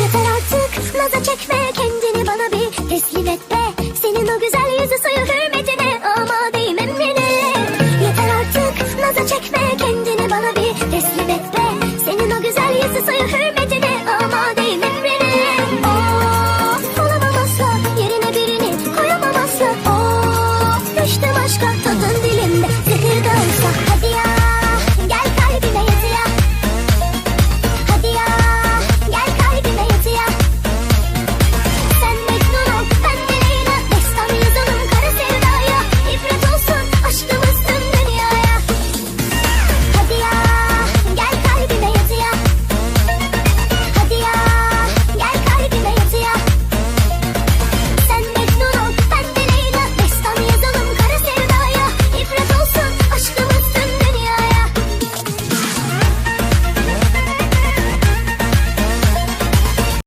Yeter artık naza çekme kendini bana bir teslim et be. Senin o güzel yüzü suyu hürmetine amadeyim emrine Yeter artık naza çekme kendini bana bir teslim et